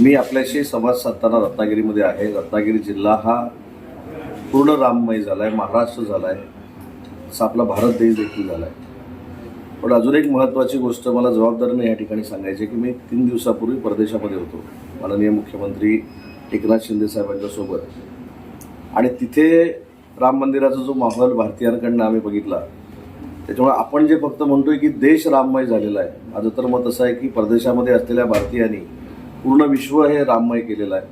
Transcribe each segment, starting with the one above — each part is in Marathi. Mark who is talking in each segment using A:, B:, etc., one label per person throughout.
A: मी आपल्याशी संवाद साधताना रत्नागिरीमध्ये आहे. रत्नागिरी जिल्हा हा पूर्ण राममय झाला आहे महाराष्ट्र झाला आहे आपला भारत देश देखील झाला आहे पण अजून एक महत्त्वाची गोष्ट मला जबाबदारीने या ठिकाणी सांगायची आहे की मी तीन दिवसापूर्वी परदेशामध्ये होतो. माननीय मुख्यमंत्री एकनाथ शिंदे साहेबांच्यासोबत आणि तिथे राम मंदिराचा जो माहोल भारतीयांकडनं आम्ही बघितला त्याच्यामुळे आपण जे फक्त म्हणतोय की देश राममय झालेला आहे. माझं तर मत असं आहे की परदेशामध्ये असलेल्या भारतीयांनी पूर्ण विश्व हे राममय केलेलं आहे.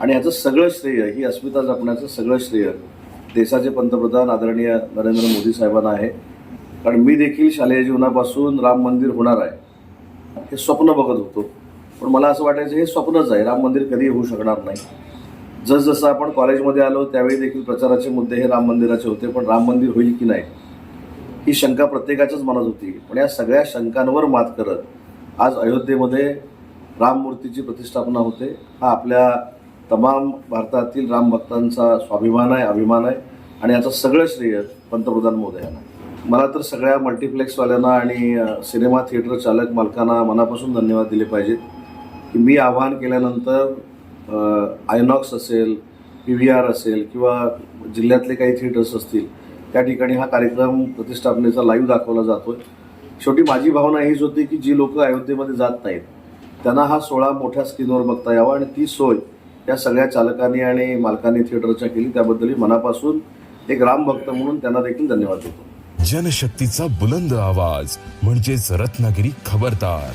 A: आणि ह्याचं सगळं श्रेय ही अस्मिता जपण्याचं सगळं श्रेय देशाचे पंतप्रधान आदरणीय नरेंद्र मोदी साहेबांना आहे. कारण मी देखील शालेय जीवनापासून राम मंदिर होणार आहे. हे स्वप्न बघत होतो. पण मला असं वाटायचं हे स्वप्नच आहे. राम मंदिर कधी होऊ शकणार नाही. जसजसं आपण कॉलेजमध्ये आलो त्यावेळी देखील प्रचाराचे मुद्दे हे राम मंदिराचे होते. पण राम मंदिर होईल की नाही ही शंका प्रत्येकाच्याच मनात होती. पण या सगळ्या शंकांवर मात करत आज अयोध्येमध्ये राममूर्तीची प्रतिष्ठापना होते. हा आपल्या तमाम भारतातील राम भक्तांचा स्वाभिमान आहे अभिमान आहे आणि याचं सगळं श्रेय पंतप्रधान मोदयांना मला तर सगळ्या मल्टिप्लेक्सवाल्यांना आणि सिनेमा थिएटर चालक मालकांना मनापासून धन्यवाद दिले पाहिजेत. की मी आवाहन केल्यानंतर आयनॉक्स असेल पी व्ही आर असेल किंवा जिल्ह्यातले काही थिएटर्स असतील त्या ठिकाणी हा कार्यक्रम प्रतिष्ठापनेचा लाईव्ह दाखवला जातोय. शेवटी माझी भावना हीच होती की जी लोक अयोध्येमध्ये जात नाहीत त्यांना हा सोहळा मोठ्या स्क्रीनवर बघता यावा आणि ती सोय या सगळ्या चालकांनी आणि मालकांनी थिएटरच्या केली त्याबद्दल मनापासून एक रामभक्त म्हणून त्यांना देखील धन्यवाद देतो.
B: जनशक्तीचा बुलंद आवाज म्हणजेच रत्नागिरी खबरदार.